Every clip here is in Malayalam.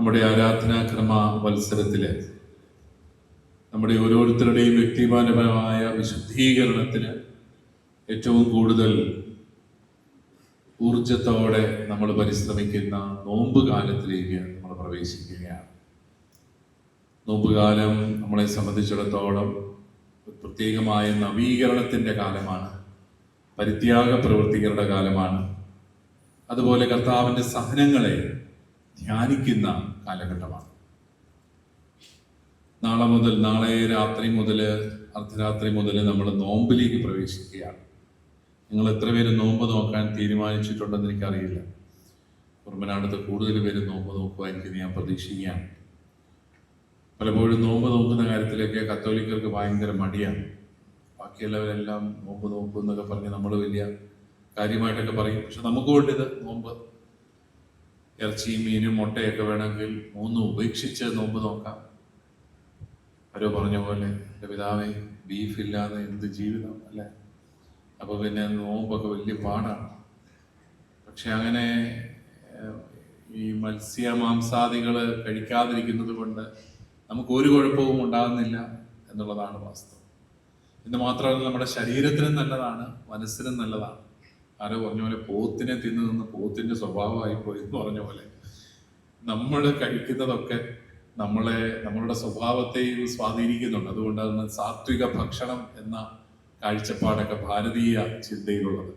നമ്മുടെ ആരാധനാക്രമ മത്സരത്തിൽ നമ്മുടെ ഓരോരുത്തരുടെയും വ്യക്തിപരമായ വിശുദ്ധീകരണത്തിന് ഏറ്റവും കൂടുതൽ ഊർജത്തോടെ നമ്മൾ പരിശ്രമിക്കുന്ന നോമ്പ് കാലത്തിലേക്ക് നമ്മൾ പ്രവേശിക്കുകയാണ്. നോമ്പുകാലം നമ്മളെ സംബന്ധിച്ചിടത്തോളം പ്രത്യേകമായ നവീകരണത്തിന്റെ കാലമാണ്. പരിത്യാഗ പ്രവൃത്തികളുടെ കാലമാണ്. അതുപോലെ കർത്താവിന്റെ സഹനങ്ങളെ ധ്യാനിക്കുന്ന കാലഘട്ടമാണ്. നാളെ മുതൽ നാളെ രാത്രി മുതൽ അർദ്ധരാത്രി മുതൽ നമ്മൾ നോമ്പിലേക്ക് പ്രവേശിക്കുകയാണ്. നിങ്ങൾ എത്ര പേര് നോമ്പ് നോക്കാൻ തീരുമാനിച്ചിട്ടുണ്ടെന്ന് എനിക്കറിയില്ല. കുറുമനാടത്ത് കൂടുതൽ പേര് നോമ്പ് നോക്കുമായിരിക്കും ഞാൻ പ്രതീക്ഷിക്കുകയാണ്. പലപ്പോഴും നോമ്പ് നോക്കുന്ന കാര്യത്തിലൊക്കെ കത്തോലിക്കർക്ക് ഭയങ്കര മടിയാണ്. ബാക്കിയുള്ളവരെല്ലാം നോമ്പ് നോക്കും എന്നൊക്കെ പറഞ്ഞ് നമ്മൾ വലിയ കാര്യമായിട്ടൊക്കെ പറയും. പക്ഷെ നമുക്ക് വേണ്ടിയത് നോമ്പ് ഇറച്ചിയും മീനും മുട്ടയൊക്കെ വേണമെങ്കിൽ മൂന്ന് ഉപേക്ഷിച്ച് നോമ്പ് നോക്കാം. ആരോ പറഞ്ഞ പോലെ എന്റെ പിതാവേ ബീഫ് ഇല്ലാതെ എന്ത് ജീവിതം അല്ലേ? അപ്പോൾ പിന്നെ നോമ്പൊക്കെ വലിയ പാടാണ്. പക്ഷെ അങ്ങനെ ഈ മത്സ്യ മാംസാദികൾ കഴിക്കാതിരിക്കുന്നത് കൊണ്ട് നമുക്ക് ഒരു കുഴപ്പവും ഉണ്ടാകുന്നില്ല എന്നുള്ളതാണ് വാസ്തവം. എന്ന് മാത്രമല്ല നമ്മുടെ ശരീരത്തിനും നല്ലതാണ് മനസ്സിനും നല്ലതാണ്. ആരോ പറഞ്ഞ പോലെ പോത്തിനെ തിന്നു നിന്ന് പോത്തിന്റെ സ്വഭാവമായി പോയി എന്ന് പറഞ്ഞ പോലെ. നമ്മൾ കഴിക്കുന്നതൊക്കെ നമ്മളെ നമ്മളുടെ സ്വഭാവത്തെയും സ്വാധീനിക്കുന്നുണ്ട്. അതുകൊണ്ടാണ് സാത്വിക ഭക്ഷണം എന്ന കാഴ്ചപ്പാടൊക്കെ ഭാരതീയ ചിന്തയിലുള്ളത്.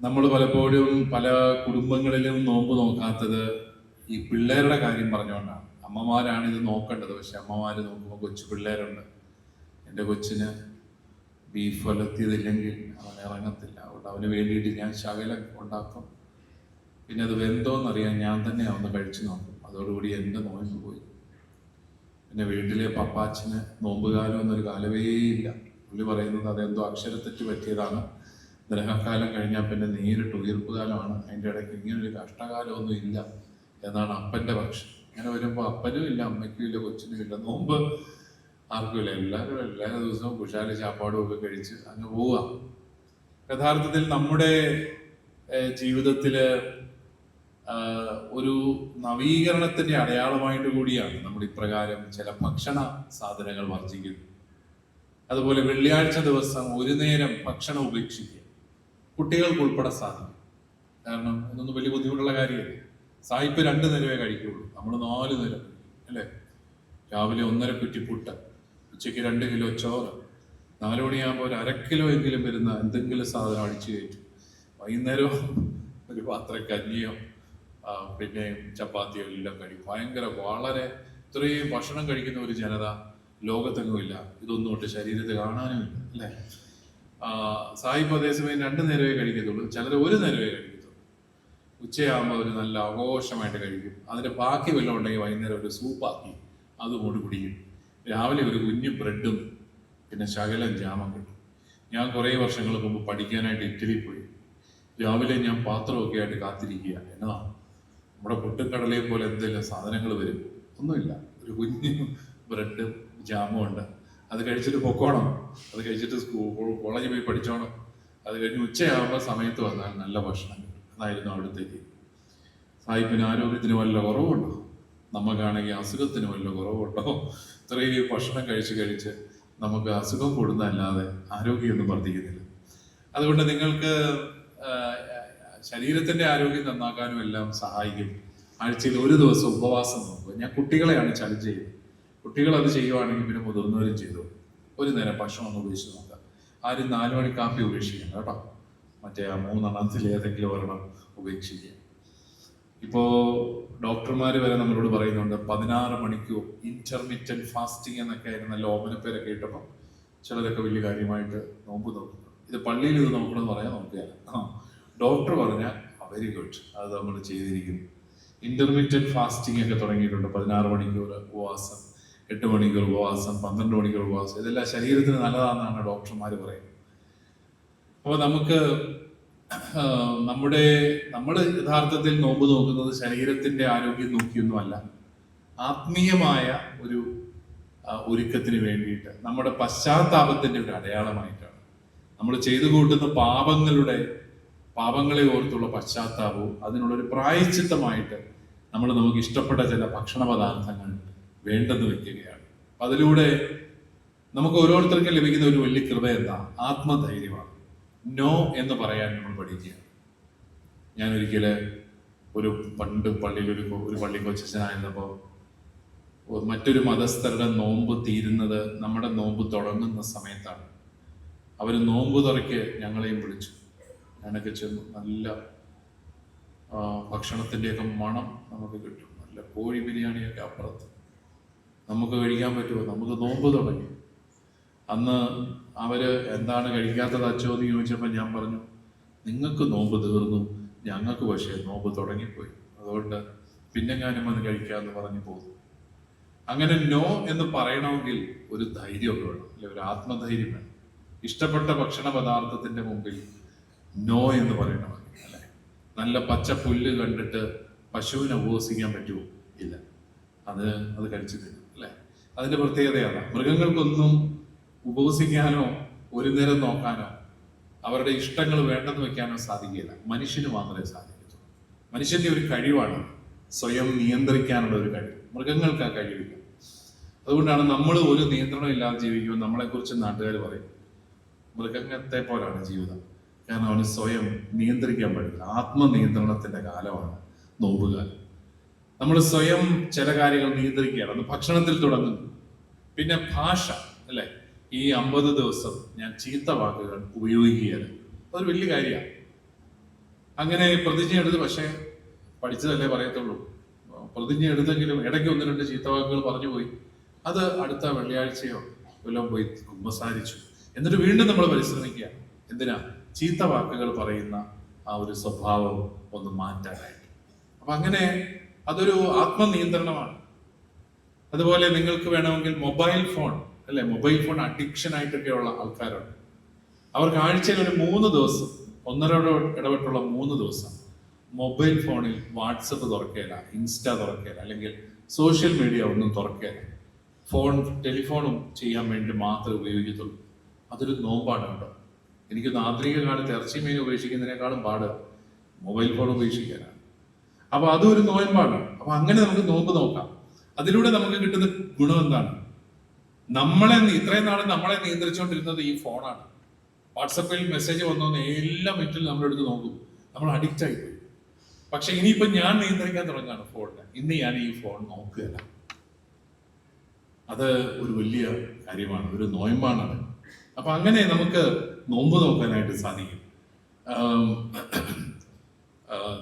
നമ്മൾ പലപ്പോഴും പല കുടുംബങ്ങളിലും നോമ്പ് നോക്കാത്തത് ഈ പിള്ളേരുടെ കാര്യം പറഞ്ഞുകൊണ്ടാണ്. അമ്മമാരാണ് ഇത് നോക്കേണ്ടത്. പക്ഷെ അമ്മമാര് നോക്കുമ്പോൾ കൊച്ചു പിള്ളേരുണ്ട്. എന്റെ കൊച്ചിന് ബീഫ് വലത്തിയതില്ലെങ്കിൽ അവൻ ഇറങ്ങത്തില്ല. അതുകൊണ്ട് അവന് വേണ്ടിയിട്ട് ഞാൻ ശകലം ഉണ്ടാക്കും. പിന്നെ അത് വെന്തോന്നറിയാൻ ഞാൻ തന്നെ അവന്ന് കഴിച്ചു നോക്കും. അതോടുകൂടി എന്റെ നോമ്പ് പോയി. പിന്നെ വീട്ടിലെ പപ്പാച്ചിന് നോമ്പുകാലം എന്നൊരു കാലമേ ഇല്ല. പുള്ളി പറയുന്നത് അതെന്തോ അക്ഷരത്തെറ്റ് പറ്റിയതാണ്. ഗ്രഹകാലം കഴിഞ്ഞാൽ പിന്നെ നേരിട്ട് ഉയർപ്പ് കാലമാണ് അതിന്റെ ഇടയ്ക്ക് ഇങ്ങനെ ഒരു കഷ്ടകാലമൊന്നും ഇല്ല. എന്നാണ് അപ്പന്റെ പക്ഷം. അങ്ങനെ വരുമ്പോൾ അപ്പനും ഇല്ല അമ്മയ്ക്കും ഇല്ല കൊച്ചിനും ഇല്ല. നോമ്പ് ആർക്കും ഇല്ല എല്ലാവരും എല്ലാ ദിവസവും കുശാല ചാപ്പാടും ഒക്കെ കഴിച്ച് അങ്ങ് പോവുക യഥാർത്ഥത്തിൽ നമ്മുടെ ജീവിതത്തിൽ ഒരു നവീകരണത്തിന്റെ അടയാളമായിട്ട് കൂടിയാണ് നമ്മൾ ഇപ്രകാരം ചില ഭക്ഷണ സാധനങ്ങൾ വർജിക്കുന്നത് അതുപോലെ വെള്ളിയാഴ്ച ദിവസം ഒരു നേരം ഭക്ഷണം ഉപേക്ഷിക്കുക. കുട്ടികൾക്ക് ഉൾപ്പെടെ സാധിക്കും കാരണം ഇതൊന്നും വലിയ ബുദ്ധിമുട്ടുള്ള കാര്യമല്ല. സായിപ്പ് രണ്ട് നേരമേ കഴിക്കുള്ളൂ. നമ്മൾ നാല് നേരം. അല്ലേ? രാവിലെ ഒന്നര കുറ്റി പുട്ട്. ഉച്ചയ്ക്ക് രണ്ട് കിലോ ചോറ്. നാല് മണിയാകുമ്പോൾ ഒരു അരക്കിലോ കിലോ എങ്കിലും വരുന്ന എന്തെങ്കിലും സാധനം അടിച്ചു കയറ്റും. വൈകുന്നേരം ഒരു പാത്രം കഞ്ഞിയോ പിന്നെ ചപ്പാത്തിയോ എല്ലാം കഴിക്കും. ഭയങ്കര വളരെ ഇത്രയും ഭക്ഷണം കഴിക്കുന്ന ഒരു ജനത ലോകത്തെങ്ങുമില്ല ഇതൊന്നും തൊട്ട് ശരീരത്തിൽ കാണാനും ഇല്ല അല്ലേ? സായിപ്പ് അതേസമയം രണ്ട് നേരമേ കഴിക്കത്തുള്ളൂ. ചിലർ ഒരു നേരമേ കഴിക്കത്തുള്ളൂ. ഉച്ചയാകുമ്പോൾ ഒരു നല്ല ആഘോഷമായിട്ട് കഴിക്കും. അതിന്റെ ബാക്കി വല്ലതും ഉണ്ടെങ്കിൽ വൈകുന്നേരം ഒരു സൂപ്പാക്കി അതും കൊണ്ട് കുടിക്കും. രാവിലെ ഒരു കുഞ്ഞു ബ്രെഡും പിന്നെ ശകലം ജാമം കിട്ടും. ഞാൻ കുറേ വർഷങ്ങൾക്ക് മുമ്പ് പഠിക്കാനായിട്ട് ഇറ്റലി പോയി. രാവിലെ ഞാൻ പാത്രമൊക്കെ ആയിട്ട് കാത്തിരിക്കുക എന്നതാ നമ്മുടെ പുട്ടും കടലയും പോലെ എന്തെല്ലാം സാധനങ്ങൾ വരും? ഒന്നുമില്ല. ഒരു കുഞ്ഞു ബ്രെഡും ജാമും ഉണ്ട്. അത് കഴിച്ചിട്ട് പൊക്കോണം. അത് കഴിച്ചിട്ട് സ്കൂൾ കോളേജിൽ പോയി പഠിച്ചോണം. അത് കഴിഞ്ഞ് ഉച്ചയാകുമ്പോൾ സമയത്ത് വന്നാൽ നല്ല ഭക്ഷണം കിട്ടും. അതായിരുന്നു അവിടുത്തേക്ക്. സായിപ്പിന് ആരോഗ്യത്തിന് വല്ല കുറവുണ്ടോ? നമുക്കാണെങ്കിൽ അസുഖത്തിന് വല്ല കുറവുണ്ടോ? ഇത്രയും ഭക്ഷണം കഴിച്ച് കഴിച്ച് നമുക്ക് അസുഖം കൂടുന്നതല്ലാതെ ആരോഗ്യമൊന്നും വർദ്ധിക്കുന്നില്ല. അതുകൊണ്ട് നിങ്ങൾക്ക് ശരീരത്തിന്റെ ആരോഗ്യം നന്നാക്കാനും എല്ലാം സഹായിക്കും. ആഴ്ചയിൽ ഒരു ദിവസം ഉപവാസം നോക്കുക. ഞാൻ കുട്ടികളെയാണ് ചലഞ്ച് ചെയ്യുന്നത്. കുട്ടികൾ അത് ചെയ്യുവാണെങ്കിൽ പിന്നെ മുതിർന്നവരും ചെയ്തു. ഒരു നേരം ഭക്ഷണം ഒന്ന് ഉപേക്ഷിച്ച് നോക്കുക. ആരും നാല് മണി കാപ്പി ഉപേക്ഷിക്കണം കേട്ടോ. മറ്റേ ആ മൂന്നെണ്ണത്തിൽ ഏതെങ്കിലും ഒരെണ്ണം ഉപേക്ഷിക്കുക. ഇപ്പോ ഡോക്ടർമാർ വരെ നമ്മളോട് പറയുന്നുണ്ട് പതിനാറ് മണിക്കൂർ ഇന്റർമീഡിയറ്റ് ഫാസ്റ്റിംഗ് എന്നൊക്കെ ആയിരുന്ന നല്ല പേരെ ഇട്ടപ്പോൾ ചിലരൊക്കെ വലിയ കാര്യമായിട്ട് നോമ്പ് നോക്കുന്നു ഇത് പള്ളിയിൽ ഇത് നോക്കണമെന്ന് പറയാൻ നോക്കിയാൽ ഡോക്ടർ പറഞ്ഞാൽ വെരി ഗുഡ് അത് നമ്മൾ ചെയ്തിരിക്കുന്നു. ഇന്റർമീഡിയറ്റ് ഫാസ്റ്റിംഗ് ഒക്കെ തുടങ്ങിയിട്ടുണ്ട്. പതിനാറ് മണിക്കൂർ ഉപവാസം എട്ട് മണിക്കൂർ ഉപവാസം പന്ത്രണ്ട് മണിക്കൂർ ഉപവാസം ഇതെല്ലാം ശരീരത്തിന് നല്ലതാണെന്നാണ് ഡോക്ടർമാർ പറയുന്നത്. അപ്പോൾ നമുക്ക് നമ്മുടെ നമ്മൾ യഥാർത്ഥത്തിൽ നോമ്പ് നോക്കുന്നത് ശരീരത്തിന്റെ ആരോഗ്യം നോക്കിയൊന്നുമല്ല. ആത്മീയമായ ഒരു ഒരുക്കത്തിന് വേണ്ടിയിട്ട് നമ്മുടെ പശ്ചാത്താപത്തിന്റെ ഒരു അടയാളമായിട്ടാണ്. നമ്മൾ ചെയ്തു കൂട്ടുന്ന പാപങ്ങളുടെ പാപങ്ങളെ ഓർത്തുള്ള പശ്ചാത്താപവും അതിനുള്ളൊരു പ്രായച്ചിത്തമായിട്ട് നമ്മൾ നമുക്ക് ഇഷ്ടപ്പെട്ട ചില ഭക്ഷണ പദാർത്ഥങ്ങൾ വേണ്ടെന്ന് വെക്കുകയാണ്. അതിലൂടെ നമുക്ക് ഓരോരുത്തർക്കും ലഭിക്കുന്ന ഒരു വലിയ കൃപ എന്താ? ആത്മധൈര്യമാണ്. നോ എന്ന് പറയാൻ നമ്മൾ പഠിക്കുക ഞാൻ ഒരിക്കലെ ഒരു പണ്ട് പള്ളിയിൽ ഒരു ഒരു പള്ളി കൊച്ചനായിരുന്നപ്പോൾ മറ്റൊരു മതസ്ഥരുടെ നോമ്പ് തീരുന്നത് നമ്മുടെ നോമ്പ് തുടങ്ങുന്ന സമയത്താണ്. അവർ നോമ്പ് തുറയ്ക്ക് ഞങ്ങളെയും വിളിച്ചു. ഞാനൊക്കെ ചെന്നു. നല്ല ഭക്ഷണത്തിന്റെയൊക്കെ മണം നമുക്ക് കിട്ടും. നല്ല കോഴി ബിരിയാണിയൊക്കെ അപ്പുറത്ത്. നമുക്ക് കഴിക്കാൻ പറ്റുമോ? നമുക്ക് നോമ്പ് തുടങ്ങി. അന്ന് അവർ എന്താണ് കഴിക്കാത്തത് അച്ചോ എന്ന് ചോദിച്ചപ്പോൾ ഞാൻ പറഞ്ഞു നിങ്ങൾക്ക് നോമ്പ് തീർന്നു ഞങ്ങൾക്ക് പക്ഷേ നോമ്പ് തുടങ്ങിപ്പോയി. അതുകൊണ്ട് പിന്നെ ഞാനും അത് കഴിക്കാമെന്ന് പറഞ്ഞു പോകുന്നു. അങ്ങനെ നോ എന്ന് പറയണമെങ്കിൽ ഒരു ധൈര്യമൊക്കെ വേണം അല്ലെ? ഒരു ആത്മധൈര്യം വേണം. ഇഷ്ടപ്പെട്ട ഭക്ഷണ പദാർത്ഥത്തിന്റെ മുമ്പിൽ നോ എന്ന് പറയണമെങ്കിൽ അല്ലെ? നല്ല പച്ച പുല്ല് കണ്ടിട്ട് പശുവിനെ ഉപവസിക്കാൻ പറ്റുമോ? ഇല്ല. അത് അത് കഴിച്ചു തരും അല്ലെ? അതിന്റെ പ്രത്യേകതയാണ് മൃഗങ്ങൾക്കൊന്നും ഉപവസിക്കാനോ ഒരു നേരം നോക്കാനോ അവരുടെ ഇഷ്ടങ്ങൾ വേണ്ടെന്ന് വെക്കാനോ സാധിക്കില്ല മനുഷ്യന് മാത്രമേ സാധിക്കത്തുള്ളൂ. മനുഷ്യന്റെ ഒരു കഴിവാണ് സ്വയം നിയന്ത്രിക്കാനുള്ള ഒരു കഴിവ്. മൃഗങ്ങൾക്ക് ആ കഴിവില്ല അതുകൊണ്ടാണ് നമ്മൾ ഒരു നിയന്ത്രണം ഇല്ലാതെ ജീവിക്കുമ്പോൾ നമ്മളെക്കുറിച്ച് നാട്ടുകാർ പറയും മൃഗത്തെ പോലാണ് ജീവിതം. കാരണം അവന് സ്വയം നിയന്ത്രിക്കാൻ പറ്റില്ല ആത്മനിയന്ത്രണത്തിന്റെ കാലമാണ് നോമ്പുകാലം. നമ്മൾ സ്വയം ചില കാര്യങ്ങൾ നിയന്ത്രിക്കുകയാണ്. അത് ഭക്ഷണത്തിൽ തുടങ്ങുന്നു. പിന്നെ ഭാഷ അല്ലെ? ഈ അമ്പത് ദിവസം ഞാൻ ചീത്ത വാക്കുകൾ ഉപയോഗിക്കുകയാണ്. അതൊരു വലിയ കാര്യമാണ്. അങ്ങനെ പ്രതിജ്ഞ എടുത്ത് പക്ഷേ പഠിച്ചതല്ലേ പറയത്തുള്ളൂ. പ്രതിജ്ഞ എടുത്തെങ്കിലും ഇടയ്ക്ക് ഒന്ന് രണ്ട് ചീത്ത വാക്കുകൾ പറഞ്ഞു പോയി. അത് അടുത്ത വെള്ളിയാഴ്ചയോ വല്ലതും പോയി കുമ്പസാരിച്ചു. എന്നിട്ട് വീണ്ടും നമ്മൾ പരിശ്രമിക്കുക. എന്തിനാ? ചീത്ത വാക്കുകൾ പറയുന്ന ആ ഒരു സ്വഭാവം ഒന്ന് മാറ്റാനായിട്ട്. അപ്പൊ അങ്ങനെ അതൊരു ആത്മനിയന്ത്രണമാണ്. അതുപോലെ നിങ്ങൾക്ക് വേണമെങ്കിൽ മൊബൈൽ ഫോൺ അല്ലെ? മൊബൈൽ ഫോൺ അഡിക്ഷൻ ആയിട്ടൊക്കെയുള്ള ആൾക്കാരുണ്ട്. അവർക്ക് ആഴ്ചയിൽ ഒരു മൂന്ന് ദിവസം ഒന്നര ഇടപെട്ടുള്ള മൂന്ന് ദിവസം മൊബൈൽ ഫോണിൽ വാട്സപ്പ് തുറക്കേല ഇൻസ്റ്റ തുറക്കേല അല്ലെങ്കിൽ സോഷ്യൽ മീഡിയ ഒന്നും തുറക്കേല. ഫോൺ ടെലിഫോണും ചെയ്യാൻ വേണ്ടി മാത്രമേ ഉപയോഗിക്കത്തുള്ളൂ. അതൊരു നോമ്പാണ് കേട്ടോ. എനിക്ക് ആധുനിക കാലത്ത് ഇറച്ചി മീൻ ഉപേക്ഷിക്കുന്നതിനേക്കാളും പാട് മൊബൈൽ ഫോൺ ഉപേക്ഷിക്കാനാണ്. അപ്പോൾ അതും ഒരു നോയമ്പാണ്. അപ്പൊ അങ്ങനെ നമുക്ക് നോമ്പ് നോക്കാം. അതിലൂടെ നമുക്ക് കിട്ടുന്ന ഗുണം എന്താണ്? നമ്മളെ ഇത്രയും നാൾ നമ്മളെ നിയന്ത്രിച്ചുകൊണ്ടിരുന്നത് ഈ ഫോണാണ്. വാട്സപ്പിൽ മെസ്സേജ് വന്നു എല്ലാ മിനിറ്റിലും നമ്മളെടുത്ത് നോക്കും. നമ്മൾ അഡിക്റ്റ് ആയി പോയി. പക്ഷെ ഇനിയിപ്പോ ഞാൻ നിയന്ത്രിക്കാൻ തുടങ്ങുകയാണ് ഫോണിനെ. ഇന്ന് ഞാൻ ഈ ഫോൺ നോക്കുകയല്ല. അത് ഒരു വലിയ കാര്യമാണ് ഒരു നോയമ്പാണ് അത്. അപ്പൊ അങ്ങനെ നമുക്ക് നോമ്പ് നോക്കാനായിട്ട് സാധിക്കും.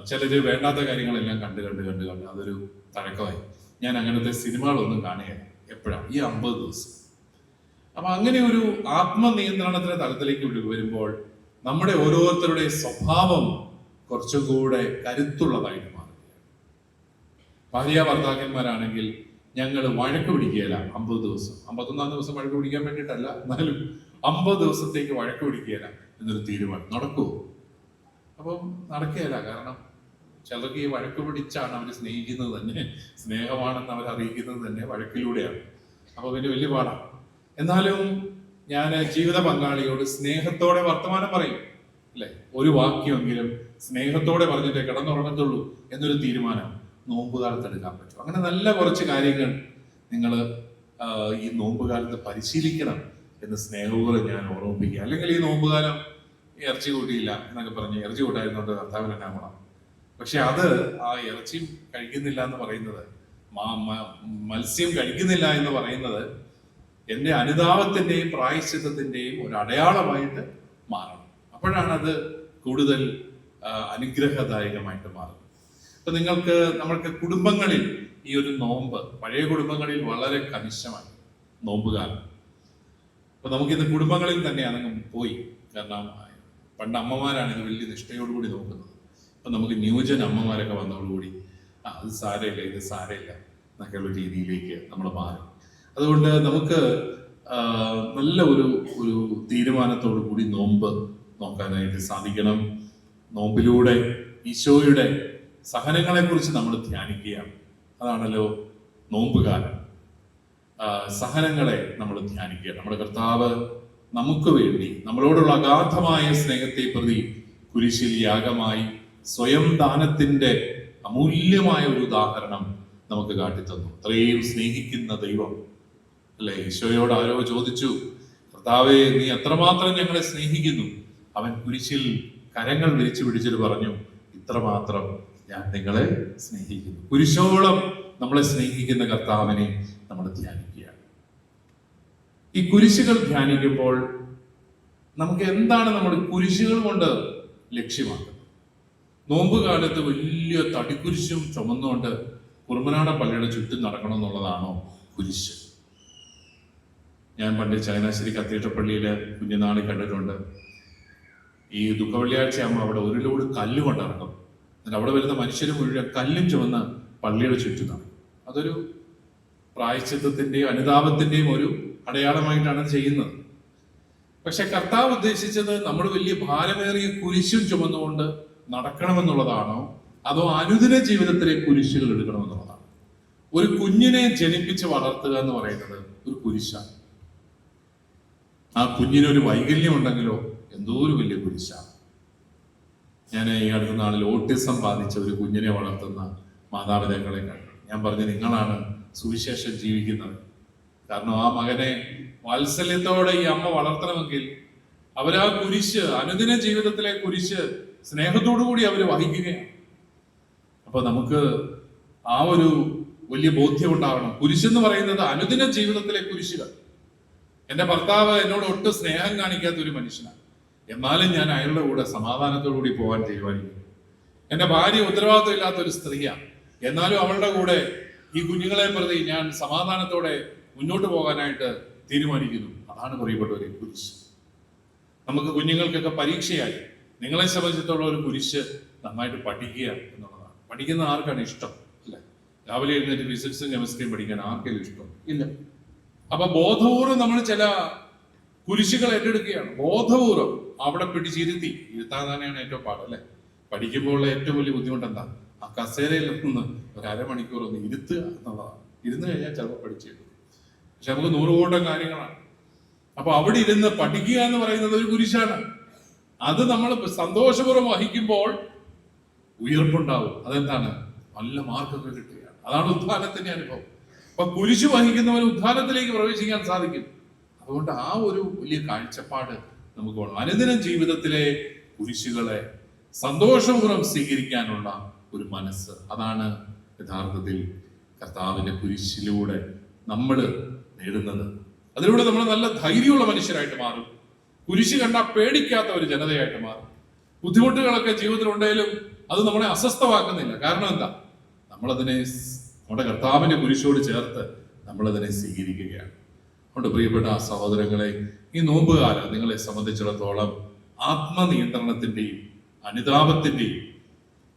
ചിലര് വേണ്ടാത്ത കാര്യങ്ങളെല്ലാം കണ്ട് കണ്ട് കണ്ട് കണ്ട് അതൊരു തഴക്കമായി. ഞാൻ അങ്ങനത്തെ സിനിമകളൊന്നും കാണുകയില്ല. എപ്പോഴാണ്? ഈ അമ്പത് ദിവസം. അപ്പൊ അങ്ങനെ ഒരു ആത്മനിയന്ത്രണത്തിന്റെ തലത്തിലേക്ക് വരു- വരുമ്പോൾ നമ്മുടെ ഓരോരുത്തരുടെ സ്വഭാവം കുറച്ചുകൂടെ കരുത്തുള്ളതായിട്ട് മാറുകയാണ്. ഭാര്യ ഭർത്താക്കന്മാരാണെങ്കിൽ ഞങ്ങൾ വഴക്ക് പിടിക്കുകയില്ല അമ്പത് ദിവസം. അമ്പത്തൊന്നാം ദിവസം വഴക്ക് പിടിക്കാൻ വേണ്ടിയിട്ടല്ല എന്നാലും അമ്പത് ദിവസത്തേക്ക് വഴക്ക് പിടിക്കുകയില്ല എന്നൊരു തീരുമാനം നടക്കുമോ അപ്പം നടക്കുകയില്ല. കാരണം ചിലർക്ക് വഴക്ക് പിടിച്ചാണ് അവർ സ്നേഹിക്കുന്നത് തന്നെ. സ്നേഹമാണെന്ന് അവർ അറിയിക്കുന്നത് തന്നെ വഴക്കിലൂടെയാണ്. അപ്പൊ പിന്നെ വലിയ പാടാണ് എന്നാലും ഞാൻ ജീവിത പങ്കാളിയോട് സ്നേഹത്തോടെ വർത്തമാനം പറയും. അല്ലേ? ഒരു വാക്യമെങ്കിലും സ്നേഹത്തോടെ പറഞ്ഞിട്ടേ കിടന്നുറങ്ങത്തുള്ളൂ എന്നൊരു തീരുമാനം നോമ്പുകാലത്ത് എടുക്കാൻ പറ്റും. അങ്ങനെ നല്ല കുറച്ച് കാര്യങ്ങൾ നിങ്ങൾ ഈ നോമ്പുകാലത്ത് പരിശീലിക്കണം എന്ന് സ്നേഹപൂർവം ഞാൻ ഓർമ്മിപ്പിക്കുക. അല്ലെങ്കിൽ ഈ നോമ്പുകാലം ഇറച്ചി കൂട്ടിയില്ല എന്നൊക്കെ പറഞ്ഞ് ഇറച്ചി കൂട്ടായിരുന്നുകൊണ്ട് ഞാൻ ഗുണം പക്ഷെ അത് ആ ഇറച്ചി കഴിക്കുന്നില്ല എന്ന് പറയുന്നത് മത്സ്യം കഴിക്കുന്നില്ല എന്ന് പറയുന്നത് എന്റെ അനുതാപത്തിന്റെയും പ്രായശ്ചിത്തത്തിന്റെയും ഒരു അടയാളമായിട്ട് മാറണം. അപ്പോഴാണ് അത് കൂടുതൽ അനുഗ്രഹദായകമായിട്ട് മാറുന്നത്. അപ്പൊ നിങ്ങൾക്ക് നമ്മൾക്ക് കുടുംബങ്ങളിൽ ഈ ഒരു നോമ്പ് പഴയ കുടുംബങ്ങളിൽ വളരെ കനിശമാണ് നോമ്പുകാലം. അപ്പൊ നമുക്കിന്ന് കുടുംബങ്ങളിൽ തന്നെ അതങ്ങ് പോയി. കാരണം പണ്ട് അമ്മമാരാണ് ഇത് വലിയ നിഷ്ഠയോടുകൂടി നോക്കുന്നത്. അപ്പൊ നമുക്ക് ന്യൂജൻ അമ്മമാരൊക്കെ വന്നതോടുകൂടി ആ അത് സാരമില്ല ഇത് സാരമില്ല എന്നൊക്കെയുള്ള രീതിയിലേക്ക് നമ്മൾ മാറി. അതുകൊണ്ട് നമുക്ക് നല്ല ഒരു ഒരു തീരുമാനത്തോടു കൂടി നോമ്പ് നോക്കാനായിട്ട് സാധിക്കണം. നോമ്പിലൂടെ ഈശോയുടെ സഹനങ്ങളെ കുറിച്ച് നമ്മൾ ധ്യാനിക്കുകയാണ്. അതാണല്ലോ നോമ്പുകാലം. സഹനങ്ങളെ നമ്മൾ ധ്യാനിക്കുക നമ്മുടെ കർത്താവ് നമുക്ക് വേണ്ടി നമ്മളോടുള്ള അഗാധമായ സ്നേഹത്തെ പ്രതി കുരിശിൽ യാഗമായി സ്വയം ദാനത്തിന്റെ അമൂല്യമായ ഒരു ഉദാഹരണം നമുക്ക് കാട്ടിത്തന്നു. അത്രയും സ്നേഹിക്കുന്ന ദൈവം. അല്ലെ? ഈശോയോട് ആരോ ചോദിച്ചു കർത്താവെ നീ എത്രമാത്രം ഞങ്ങളെ സ്നേഹിക്കുന്നു. അവൻ കുരിശിൽ കരങ്ങൾ വിരിച്ചു പിടിച്ചിട്ട് പറഞ്ഞു ഇത്രമാത്രം ഞാൻ നിങ്ങളെ സ്നേഹിക്കുന്നു. കുരിശോളം നമ്മളെ സ്നേഹിക്കുന്ന കർത്താവിനെ നമ്മൾ ധ്യാനിക്കുകയാണ്. ഈ കുരിശുകൾ ധ്യാനിക്കുമ്പോൾ നമുക്ക് എന്താണ് നമ്മൾ കുരിശുകൾ കൊണ്ട് ലക്ഷ്യമാക്കുന്നത്? നോമ്പ് കാലത്ത് വലിയ തടിക്കുരിശും ചുമന്നുകൊണ്ട് കുറുമനാട പള്ളിയുടെ ചുറ്റും നടക്കണം എന്നുള്ളതാണോ കുരിശ്? ഞാൻ പണ്ട് ചങ്ങനാശ്ശേരി കത്തീഡ്രൽ പള്ളിയിൽ കുഞ്ഞുനാളിൽ കണ്ടിട്ടുണ്ട്. ഈ ദുഃഖവെള്ളിയാഴ്ചയാകുമ്പോൾ അവിടെ ഒരു ലോഡ് കല്ല് കൊണ്ടിറക്കും. എന്നിട്ട് അവിടെ വരുന്ന മനുഷ്യർ മുഴുവൻ കല്ലും ചുമന്ന് പള്ളിയുടെ ചുറ്റും നടക്കും. അതൊരു പ്രായശ്ചിത്തത്തിന്റെയും അനുതാപത്തിന്റെയും ഒരു അടയാളമായിട്ടാണ് ചെയ്യുന്നത്. പക്ഷെ കർത്താവ് ഉദ്ദേശിച്ചത് നമ്മൾ വലിയ ഭാരമേറിയ കുരിശും ചുമന്നുകൊണ്ട് നടക്കണമെന്നുള്ളതാണോ? അതോ അനുദിന ജീവിതത്തിലെ കുരിശുകൾ എടുക്കണമെന്നുള്ളതാണ്? ഒരു കുഞ്ഞിനെ ജനിപ്പിച്ച് വളർത്തുക എന്ന് പറയുന്നത് ഒരു കുരിശാണ് ആ കുഞ്ഞിന് ഒരു വൈകല്യം ഉണ്ടെങ്കിലോ എന്തോ ഒരു വലിയ കുരിശാണ് ഞാൻ ഈ അടുത്ത നാളിൽ ഓട്ടിസം ബാധിച്ച ഒരു കുഞ്ഞിനെ വളർത്തുന്ന മാതാപിതാക്കളെ കണ്ടു. ഞാൻ പറഞ്ഞു നിങ്ങളാണ് സുവിശേഷം ജീവിക്കുന്നത്. കാരണം ആ മകനെ വാത്സല്യത്തോടെ ഈ അമ്മ വളർത്തണമെങ്കിൽ അവരാ കുരിശ് അനുദിന ജീവിതത്തിലെ കുരിശ് സ്നേഹത്തോടു കൂടി അവർ വഹിക്കുകയാണ്. അപ്പൊ നമുക്ക് ആ ഒരു വലിയ ബോധ്യം ഉണ്ടാവണം. കുരിശെന്ന് പറയുന്നത് അനുദിന ജീവിതത്തിലെ കുരിശുകൾ. എന്റെ ഭർത്താവ് എന്നോട് ഒട്ടും സ്നേഹം കാണിക്കാത്ത ഒരു മനുഷ്യനാണ്. എന്നാലും ഞാൻ അയാളുടെ കൂടെ സമാധാനത്തോടു കൂടി പോകാൻ തീരുമാനിക്കുന്നു. എന്റെ ഭാര്യ ഉത്തരവാദിത്വം ഇല്ലാത്ത ഒരു സ്ത്രീയാണ്. എന്നാലും അവളുടെ കൂടെ ഈ കുഞ്ഞുങ്ങളെ പ്രതി ഞാൻ സമാധാനത്തോടെ മുന്നോട്ട് പോകാനായിട്ട് തീരുമാനിക്കുന്നു. അതാണ് പറയപ്പെട്ട ഒരു കുരിശ്. നമുക്ക് കുഞ്ഞുങ്ങൾക്കൊക്കെ പരീക്ഷയായി. നിങ്ങളെ സംബന്ധിച്ചിടത്തോളം ഒരു കുരിശ് നന്നായിട്ട് പഠിക്കുക എന്നുള്ളതാണ്. പഠിക്കുന്ന ആർക്കാണ് ഇഷ്ടം? അല്ലെ? രാവിലെ എഴുന്നേറ്റ് ഫിസിക്സും കെമിസ്ട്രിയും പഠിക്കാൻ ആർക്കെങ്കിലും ഇഷ്ടം? ഇല്ല. അപ്പൊ ബോധപൂർവം നമ്മൾ ചില കുരിശുകൾ ഏറ്റെടുക്കുകയാണ്. ബോധപൂർവം അവിടെ പിടിച്ചിരുത്തി. ഇരുത്താൻ തന്നെയാണ് ഏറ്റവും പാട് അല്ലെ? പഠിക്കുമ്പോൾ ഏറ്റവും വലിയ ബുദ്ധിമുട്ട് എന്താ ആ കസേരയിൽ നിന്ന് ഒരു അരമണിക്കൂർ ഒന്ന് ഇരുത്തുക എന്നുള്ളതാണ്. ഇരുന്ന് കഴിഞ്ഞാൽ ചിലപ്പോൾ പഠിച്ചു പക്ഷെ നമുക്ക് നൂറുകൂട്ടം കാര്യങ്ങളാണ്. അപ്പൊ അവിടെ ഇരുന്ന് പഠിക്കുക എന്ന് പറയുന്നത് ഒരു കുരിശാണ്. അത് നമ്മൾ സന്തോഷപൂർവം വഹിക്കുമ്പോൾ ഉയർപ്പുണ്ടാവും. അതെന്താണ്? നല്ല മാർക്കൊക്കെ കിട്ടുകയാണ്. അതാണ് ഉദ്ധാനത്തിന്റെ അനുഭവം. അപ്പൊ കുരിശ് വഹിക്കുന്നവന് ഉദ്ധാനത്തിലേക്ക് പ്രവേശിക്കാൻ സാധിക്കും. അതുകൊണ്ട് ആ ഒരു വലിയ കാഴ്ചപ്പാട് നമുക്ക് വേണം. അനുദിന ജീവിതത്തിലെ കുരിശുകളെ സന്തോഷപൂർവം സ്വീകരിക്കാനുള്ള ഒരു മനസ്സ്. അതാണ് യഥാർത്ഥത്തിൽ കർത്താവിന്റെ കുരിശിലൂടെ നമ്മൾ നേടുന്നത്. അതിലൂടെ നമ്മൾ നല്ല ധൈര്യമുള്ള മനുഷ്യരായിട്ട് മാറും. കുരിശ് കണ്ടാൽ പേടിക്കാത്ത ഒരു ജനതയായിട്ട് മാറും. ബുദ്ധിമുട്ടുകളൊക്കെ ജീവിതത്തിൽ ഉണ്ടെങ്കിലും അത് നമ്മളെ അസ്വസ്ഥമാക്കുന്നില്ല. കാരണം എന്താ? നമ്മളതിനെ നമ്മുടെ കർത്താവിന്റെ കുരിശോട് ചേർത്ത് നമ്മളതിനെ സ്വീകരിക്കുകയാണ്. അതുകൊണ്ട് പ്രിയപ്പെട്ട ആ സഹോദരങ്ങളെ ഈ നോമ്പുകാലം നിങ്ങളെ സംബന്ധിച്ചിടത്തോളം ആത്മനിയന്ത്രണത്തിന്റെയും അനുതാപത്തിന്റെയും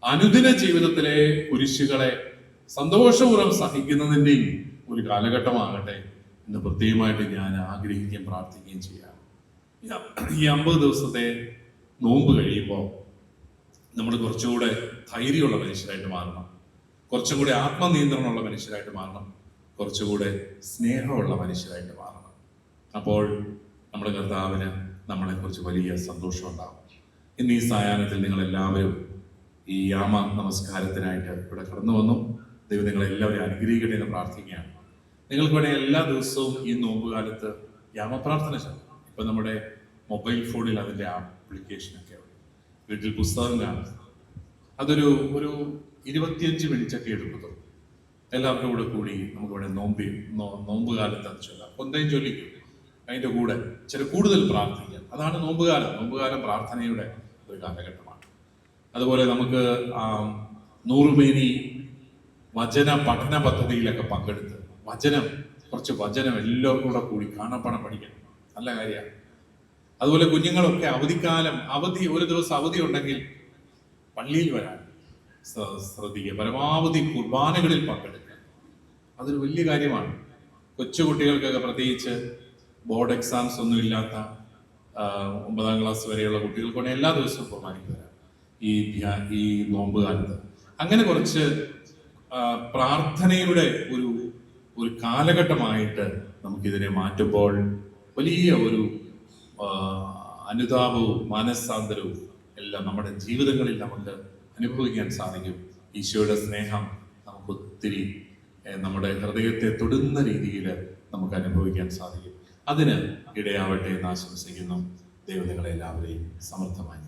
അനുദിന ജീവിതത്തിലെ കുരിശുകളെ സന്തോഷപൂർവം സഹിക്കുന്നതിന്റെയും ഒരു കാലഘട്ടമാകട്ടെ. എന്ന് പ്രത്യേകമായിട്ട് ഞാൻ ആഗ്രഹിക്കുകയും പ്രാർത്ഥിക്കുകയും ചെയ്യാം. ഈ അമ്പത് ദിവസത്തെ നോമ്പ് കഴിയുമ്പോൾ നമ്മൾ കുറച്ചുകൂടെ ധൈര്യമുള്ള മനുഷ്യരായിട്ട് മാറണം. കുറച്ചും കൂടെ ആത്മനിയന്ത്രണമുള്ള മനുഷ്യരായിട്ട് മാറണം. കുറച്ചുകൂടെ സ്നേഹമുള്ള മനുഷ്യരായിട്ട് മാറണം. അപ്പോൾ നമ്മുടെ കർത്താവിന് നമ്മളെക്കുറിച്ച് വലിയ സന്തോഷം ഉണ്ടാകും ഇന്ന് ഈ സായാഹ്നത്തിൽ നിങ്ങൾ എല്ലാവരും ഈ യാമ നമസ്കാരത്തിനായിട്ട് ഇവിടെ കടന്നു വന്നു. ദൈവം നിങ്ങളെല്ലാവരും അനുഗ്രഹിക്കട്ടെ എന്ന് പ്രാർത്ഥിക്കുകയാണ്. നിങ്ങൾക്ക് വേണേൽ എല്ലാ ദിവസവും ഈ നോമ്പുകാലത്ത് യാമപ്രാർത്ഥന ചെയ്യണം ഇപ്പം നമ്മുടെ മൊബൈൽ ഫോണിൽ അതിന്റെ ആപ്ലിക്കേഷനൊക്കെ ഉണ്ട്. വീട്ടിൽ പുസ്തകം കാണും അതൊരു ഒരു ഇരുപത്തിയഞ്ച് മിനിറ്റൊക്കെ എടുക്കുന്നു എല്ലാവർക്കും കൂടെ കൂടി നമുക്ക് വേണ്ടി നോമ്പി നോമ്പുകാലത്ത് അത് ചൊല്ലാം. കൊന്തയും ചൊല്ലിക്കും? അതിന്റെ കൂടെ ചില കൂടുതൽ പ്രാർത്ഥിക്കാം. അതാണ് നോമ്പുകാലം നോമ്പുകാലം പ്രാർത്ഥനയുടെ ഒരു കാലഘട്ടമാണ്. അതുപോലെ നമുക്ക് നൂറുമേനി വചന പഠന പദ്ധതിയിലൊക്കെ പങ്കെടുത്ത് വചനം കുറച്ച് വചനം എല്ലാവർക്കും കൂടെ കൂടി കാണപ്പണം പഠിക്കണം നല്ല കാര്യമാണ് അതുപോലെ കുഞ്ഞുങ്ങളൊക്കെ അവധിക്കാലം അവധി ഒരു ദിവസം അവധി ഉണ്ടെങ്കിൽ പള്ളിയിൽ വരാൻ ശ്ര- ശ്രദ്ധിക്കുക. പരമാവധി കുർബാനകളിൽ പങ്കെടുക്കുക. അതൊരു വലിയ കാര്യമാണ്. കൊച്ചുകുട്ടികൾക്കൊക്കെ പ്രത്യേകിച്ച് ബോർഡ് എക്സാംസ് ഒന്നും ഇല്ലാത്ത ഒമ്പതാം ക്ലാസ് വരെയുള്ള കുട്ടികൾക്ക് വേണേൽ എല്ലാ ദിവസവും കുർബാനയ്ക്ക് വരാം. ഈ ഈ നോമ്പ് കാലത്ത്. അങ്ങനെ കുറച്ച് പ്രാർത്ഥനയുടെ ഒരു ഒരു കാലഘട്ടമായിട്ട് നമുക്കിതിനെ മാറ്റുമ്പോൾ വലിയ ഒരു അനുതാപവും മാനസാന്തരവും എല്ലാം നമ്മുടെ ജീവിതങ്ങളിൽ നമുക്ക് അനുഭവിക്കാൻ സാധിക്കും. ഈശോയുടെ സ്നേഹം നമുക്ക് ഒത്തിരി നമ്മുടെ ഹൃദയത്തെ തൊടുന്ന രീതിയിൽ നമുക്ക് അനുഭവിക്കാൻ സാധിക്കും. അതിന് ഇടയാവട്ടെ എന്ന് ആശംസിക്കുന്നു. ദൈവങ്ങളെ എല്ലാവരെയും സമർത്ഥമായി